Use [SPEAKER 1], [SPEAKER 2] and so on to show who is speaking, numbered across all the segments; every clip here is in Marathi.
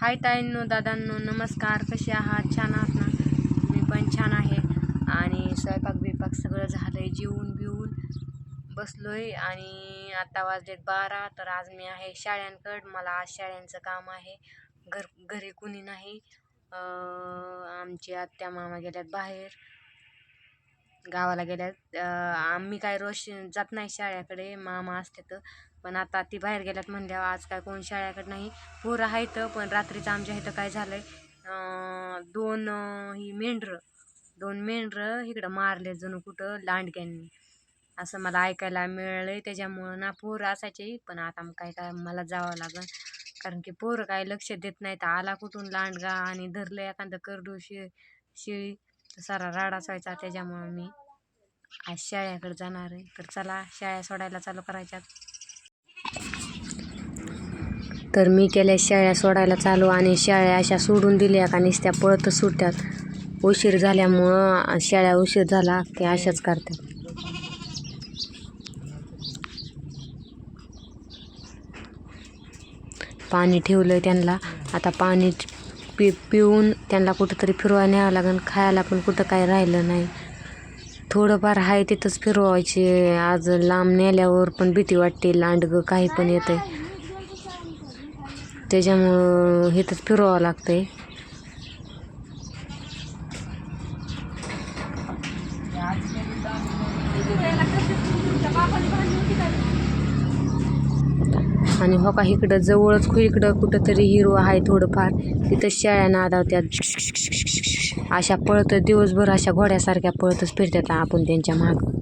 [SPEAKER 1] हाय ताईंनो दादांनो नमस्कार. कसे आहात? छान आहात ना? मी पण छान आहे. आणि स्वयंपाक बिपाक सगळं झालं आहे जेवून बिवून आहे आणि आत्ता वाजलेत बारा. तर आज मी आहे शाळ्यांकड. मला आज शाळ्यांचं काम आहे. घर घरी कुणी नाही. आमची आत्या मामा गेल्यात बाहेर. गावाला गेल्यात. आम्ही काय रोज जात नाही शाळेकडे मामा असते तर पण आता ती बाहेर गेल्यात म्हणल्यावर आज काय कोण शाळेकडे नाही. पोरं आहेत पण रात्रीचं आमच्या इथं काय झालं आहे दोन ही मेंढरं दोन मेंढरं इकडं मारले जणू कुठं? लांडग्यांनी. असं मला ऐकायला मिळालं आहे त्याच्यामुळं ना पोरं असायचे पण आता काय काय मला जावं लागल कारण की पोरं काय लक्ष देत नाहीत. आला कुठून लांडगा आणि धरलं एखादं करडू शि शेळी? सारा राड व्हायचा त्याच्यामुळं मी आज शाळेकडे जाणार आहे. तर चला शाळा सोडायला चालू करायच्यात. तर मी केल्या शाळा सोडायला चालू आणि शाळा अशा सोडून दिल्या का नुसत्या पळतच सुटतात उशीर झाल्यामुळं शाळा उशीर झाला ते अशाच करतात. पाणी ठेवलं त्यांना. आता पाणी पि पिऊन त्यांना कुठंतरी फिरवायला न्यावं लागेल खायला पण कुठं काय राहिलं नाही. थोडंफार आहे तिथंच फिरवायचे. आज लांब नेल्यावर पण भीती वाटते. लांडगं काही पण येतं त्याच्यामुळं इथंच फिरवावं लागतंय. आणि हो का इकडं जवळच खू इकडं कुठंतरी हिरो आहे थोडंफार. तिथं शेळ्या नादावत्यात अशा पळत दिवसभर अशा घोड्यासारख्या पळतच फिरतात आपण त्यांच्या मागं.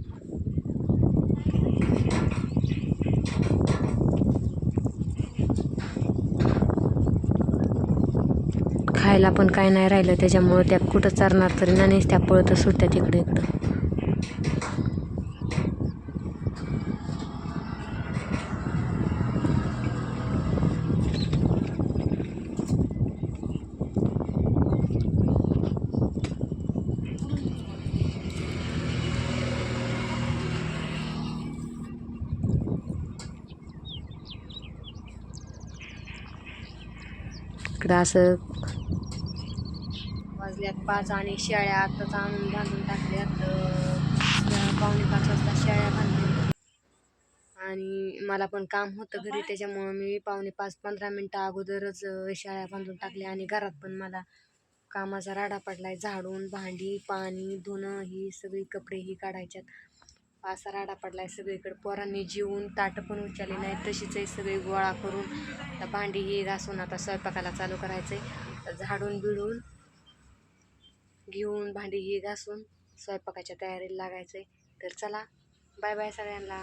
[SPEAKER 1] खायला पण काय नाही राहिलं त्याच्यामुळं त्या कुठं चरणार तरी नाहीच त्या पळतच सुटतात तिकडे इकडं इकडं असं वाजल्यात पाच आणि शेळ्या आत्ताच आणून बांधून टाकल्यात. पावणे पाच वाजता शेळ्या बांधल्या आणि मला पण काम होतं घरी त्याच्यामुळं मी पावणे पाच पंधरा मिनटं अगोदरच शेळ्या बांधून टाकल्या आणि घरात पण मला कामाचा राडा पडलाय. झाडून भांडी पाणी धुणं ही सगळी कपडे ही काढायच्यात. असा राडा पडला आहे सगळीकडे पोरांनी जेवून ताटं पण उचलली नाही तशीच आहे सगळी गोळा करून. आता भांडी ही घासून आता स्वयंपाकाला चालू करायचं आहे झाडून बिडून घेऊन भांडी ही घासून स्वयंपाकाच्या तयारीला आहे तर चला बाय बाय सगळ्यांना.